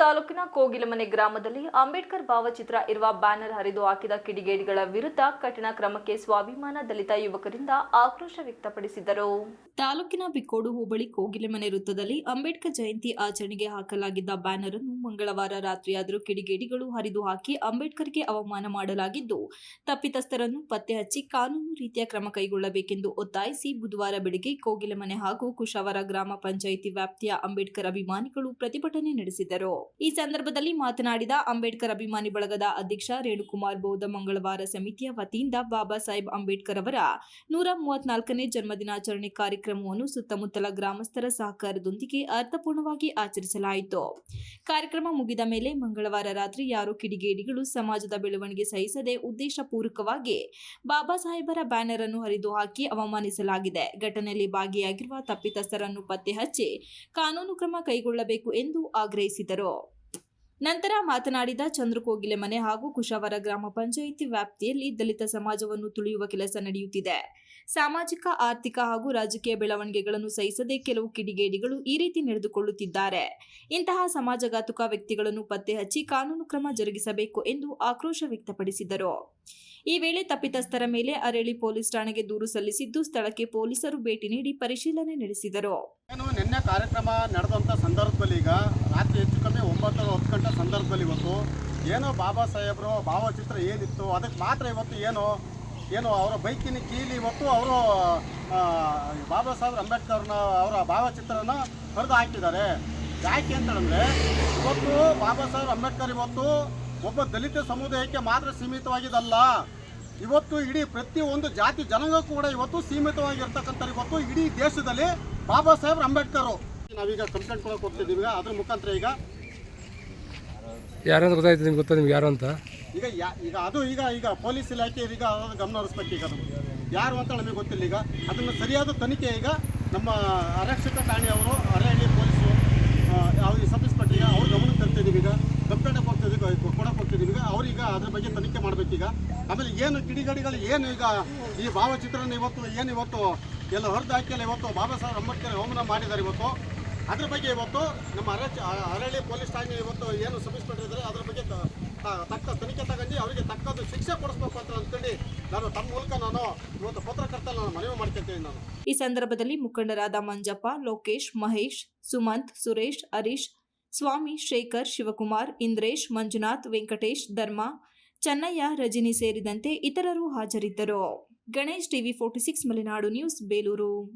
ತಾಲೂಕಿನ ಕೋಗಿಲಮನೆ ಗ್ರಾಮದಲ್ಲಿ ಅಂಬೇಡ್ಕರ್ ಭಾವಚಿತ್ರ ಇರುವ ಬ್ಯಾನರ್ ಹರಿದು ಹಾಕಿದ ಕಿಡಿಗೇಡಿಗಳ ವಿರುದ್ಧ ಕಠಿಣ ಕ್ರಮಕ್ಕೆ ಸ್ವಾಭಿಮಾನ ದಲಿತ ಯುವಕರಿಂದ ಆಕ್ರೋಶ ವ್ಯಕ್ತಪಡಿಸಿದರು. ತಾಲೂಕಿನ ಬಿಕ್ಕೋಡು ಹೋಬಳಿ ಕೋಗಿಲೆಮನೆ ವೃತ್ತದಲ್ಲಿ ಅಂಬೇಡ್ಕರ್ ಜಯಂತಿ ಆಚರಣೆಗೆ ಹಾಕಲಾಗಿದ್ದ ಬ್ಯಾನರ್ ಅನ್ನು ಮಂಗಳವಾರ ರಾತ್ರಿಯಾದರೂ ಕಿಡಿಗೇಡಿಗಳು ಹರಿದು ಹಾಕಿ ಅಂಬೇಡ್ಕರ್ಗೆ ಅವಮಾನ ಮಾಡಲಾಗಿದ್ದು, ತಪ್ಪಿತಸ್ಥರನ್ನು ಪತ್ತೆ ಹಚ್ಚಿ ಕಾನೂನು ರೀತಿಯ ಕ್ರಮ ಕೈಗೊಳ್ಳಬೇಕೆಂದು ಒತ್ತಾಯಿಸಿ ಬುಧವಾರ ಬೆಳಗ್ಗೆ ಕೋಗಿಲೆಮನೆ ಹಾಗೂ ಕುಶಾವರ ಗ್ರಾಮ ಪಂಚಾಯಿತಿ ವ್ಯಾಪ್ತಿಯ ಅಂಬೇಡ್ಕರ್ ಅಭಿಮಾನಿಗಳು ಪ್ರತಿಭಟನೆ ನಡೆಸಿದರು. ಈ ಸಂದರ್ಭದಲ್ಲಿ ಮಾತನಾಡಿದ ಅಂಬೇಡ್ಕರ್ ಅಭಿಮಾನಿ ಬಳಗದ ಅಧ್ಯಕ್ಷ ರೇಣುಕುಮಾರ್ ಬೌದ್ಧ ಮಂಗಳವಾರ ಸಮಿತಿಯ ವತಿಯಿಂದ ಬಾಬಾ ಸಾಹೇಬ್ ಅಂಬೇಡ್ಕರ್ ಅವರ ನೂರ ಮೂವತ್ನಾಲ್ಕನೇ ಜನ್ಮದಿನಾಚರಣೆ ಕಾರ್ಯಕ್ರಮವನ್ನು ಸುತ್ತಮುತ್ತಲ ಗ್ರಾಮಸ್ಥರ ಸಹಕಾರದೊಂದಿಗೆ ಅರ್ಥಪೂರ್ಣವಾಗಿ ಆಚರಿಸಲಾಯಿತು. ಕಾರ್ಯಕ್ರಮ ಮುಗಿದ ಮೇಲೆ ಮಂಗಳವಾರ ರಾತ್ರಿ ಯಾರೋ ಕಿಡಿಗೇಡಿಗಳು ಸಮಾಜದ ಬೆಳವಣಿಗೆ ಸಹಿಸದೆ ಉದ್ದೇಶಪೂರ್ವಕವಾಗಿ ಬಾಬಾ ಸಾಹೇಬರ ಬ್ಯಾನರ್ ಅನ್ನು ಹರಿದು ಹಾಕಿ ಅವಮಾನಿಸಲಾಗಿದೆ. ಘಟನೆಯಲ್ಲಿ ಭಾಗಿಯಾಗಿರುವ ತಪ್ಪಿತಸ್ಥರನ್ನು ಪತ್ತೆ ಹಚ್ಚಿ ಕಾನೂನು ಕ್ರಮ ಕೈಗೊಳ್ಳಬೇಕು ಎಂದು ಆಗ್ರಹಿಸಿದರು ನಂತರ ಮಾತನಾಡಿದ ಚಂದ್ರಕೋಗಿಲೆ ಮನೆ ಹಾಗೂ ಕುಶಾವರ ಗ್ರಾಮ ಪಂಚಾಯಿತಿ ವ್ಯಾಪ್ತಿಯಲ್ಲಿ ದಲಿತ ಸಮಾಜವನ್ನು ತುಳಿಯುವ ಕೆಲಸ ನಡೆಯುತ್ತಿದೆ. ಸಾಮಾಜಿಕ, ಆರ್ಥಿಕ ಹಾಗೂ ರಾಜಕೀಯ ಬೆಳವಣಿಗೆಗಳನ್ನು ಸಹಿಸದೆ ಕೆಲವು ಕಿಡಿಗೇಡಿಗಳು ಈ ರೀತಿ ನಡೆದುಕೊಳ್ಳುತ್ತಿದ್ದಾರೆ. ಇಂತಹ ಸಮಾಜಘಾತುಕ ವ್ಯಕ್ತಿಗಳನ್ನು ಪತ್ತೆ ಹಚ್ಚಿ ಕಾನೂನು ಕ್ರಮ ಜರುಗಿಸಬೇಕು ಎಂದು ಆಕ್ರೋಶ ವ್ಯಕ್ತಪಡಿಸಿದರು. ಈ ವೇಳೆ ತಪ್ಪಿತಸ್ಥರ ಮೇಲೆ ಅರಳಿ ಪೊಲೀಸ್ ಠಾಣೆಗೆ ದೂರು ಸಲ್ಲಿಸಿದ್ದು ಸ್ಥಳಕ್ಕೆ ಪೊಲೀಸರು ಭೇಟಿ ನೀಡಿ ಪರಿಶೀಲನೆ ನಡೆಸಿದರು. ನಿನ್ನೆ ಕಾರ್ಯಕ್ರಮ ನಡೆದಂಥ ಸಂದರ್ಭದಲ್ಲಿ ಈಗ ರಾತ್ರಿ ಹೆಚ್ಚು ಕಮ್ಮಿ ಒಂಬತ್ತು ಹತ್ತು ಗಂಟೆ ಸಂದರ್ಭದಲ್ಲಿ ಇವತ್ತು ಏನೋ ಬಾಬಾ ಸಾಹೇಬರು ಭಾವಚಿತ್ರ ಏನಿತ್ತು, ಅದಕ್ಕೆ ಮಾತ್ರ ಇವತ್ತು ಏನು ಏನು ಅವರ ಬೈಕಿನ ಕೀಲಿ ಇವತ್ತು ಅವರು ಬಾಬಾ ಸಾಹೇಬ್ ಅಂಬೇಡ್ಕರ್ನ ಅವರ ಭಾವಚಿತ್ರನ ಹೊರದು ಹಾಕಿದ್ದಾರೆ. ಯಾಕೆ ಅಂತಂದರೆ, ಇವತ್ತು ಬಾಬಾ ಸಾಹೇಬ್ ಅಂಬೇಡ್ಕರ್ ಇವತ್ತು ಒಬ್ಬ ದಲಿತ ಸಮುದಾಯಕ್ಕೆ ಮಾತ್ರ ಸೀಮಿತವಾಗಿದ್ದಲ್ಲ ಇವತ್ತು ಇಡೀ ಪ್ರತಿಯೊಂದು ಜಾತಿ ಜನಾಂಗ ಕೂಡ ಇವತ್ತು ಸೀಮಿತವಾಗಿರ್ತಕ್ಕಂಥ ಇವತ್ತು ಇಡೀ ದೇಶದಲ್ಲಿ ಬಾಬಾ ಸಾಹೇಬ್ ಅಂಬೇಡ್ಕರ್. ನಾವೀಗ ಕಂಪ್ಲೇಂಟ್ ಕೊಡಕ್ಕೆ ಹೋಗ್ತಿದ್ದೀವಿ ಈಗ ಅದ್ರ ಮುಖಾಂತರ ಈಗ. ಯಾರು ಅಂತ ಗೊತ್ತಾಯ್ತು ನಿಮ್ಗೆ ಗೊತ್ತಾ ನಿಮ್ಗೆ ಯಾರು ಅಂತ? ಈಗ ಈಗ ಅದು ಈಗ ಈಗ ಪೊಲೀಸ್ ಇಲಾಖೆ ಈಗ ಅದನ್ನು ಗಮನ ಹರಿಸ್ಬೇಕು ಈಗ ಯಾರು ಅಂತ ನಮಗೆ ಗೊತ್ತಿಲ್ಲ ಈಗ. ಅದನ್ನು ಸರಿಯಾದ ತನಿಖೆ ಈಗ ನಮ್ಮ ಆರಕ್ಷಕ ಠಾಣೆಯವರು ಅರಣ್ಯ ಪೊಲೀಸು ಅವ್ರಿಗೆ ಸಬ್ ಇನ್ಸ್ಪೆಕ್ಟರ್ ಅವ್ರ ಗಮನಕ್ಕೆ ತರ್ತಿದ್ದೀವಿ ಈಗ ಕಂಪ್ಲೇಂಟ್ ಕೊಡ್ತಿದ್ದೀವಿ ಕೊಡಕ್ಕೆ ಹೋಗ್ತಿದ್ದೀವಿ ಈಗ ಅವ್ರೀಗ ಅದ್ರ ಬಗ್ಗೆ ತನಿಖೆ ಮಾಡ್ಬೇಕೀಗ ಆಮೇಲೆ ಏನು ಕಿಡಿಗಡಿಗಳು, ಏನು ಈಗ ಈ ಭಾವಚಿತ್ರನ ಇವತ್ತು, ಏನು ಇವತ್ತು ಎಲ್ಲ ಹೊರದು ಹಾಕಿಲ್ಲ, ಇವತ್ತು ಬಾಬಾ ಸಾಹೇಬ್ ಅಂಬೇಡ್ಕರ್ ಹೋಮನ ಮಾಡಿದ್ದಾರೆ ಇವತ್ತು. ಅದ್ರ ಬಗ್ಗೆ ಇವತ್ತು ನಮ್ಮ ಅರ ಅರಳಿ ಪೊಲೀಸ್ ಠಾಣೆ ಇವತ್ತು ಏನು ಸಬ್ ಇನ್ಸ್ಪೆಕ್ಟರ್ ಇದ್ದಾರೆ ಅದ್ರ ಬಗ್ಗೆ ತಕ್ಕ ತನಿಖೆ ತಗೊಂಡು ಅವರಿಗೆ ತಕ್ಕದ್ದು ಶಿಕ್ಷೆ ಕೊಡಿಸ್ಬೇಕು ಅಂತ ಅಂದ್ಕೊಂಡು ನಾನು ತಮ್ಮ ಮೂಲಕ ನಾನು ಇವತ್ತು ಪತ್ರಕರ್ತ ನಾನು ಮನವಿ ಮಾಡ್ಕೊತೀನಿ ನಾನು. ಈ ಸಂದರ್ಭದಲ್ಲಿ ಮುಖಂಡರಾದ ಮಂಜಪ್ಪ, ಲೋಕೇಶ್, ಮಹೇಶ್, ಸುಮಂತ್, ಸುರೇಶ್, ಹರೀಶ್ ಸ್ವಾಮಿ ಶೇಖರ್, ಶಿವಕುಮಾರ್, ಇಂದ್ರೇಶ್, ಮಂಜುನಾಥ್, ವೆಂಕಟೇಶ್, ಧರ್ಮ, ಚೆನ್ನಯ್ಯ, ರಜಿನಿ ಸೇರಿದಂತೆ ಇತರರು ಹಾಜರಿದ್ದರು. Ganesh TV forty six, Malenadu news, Belur.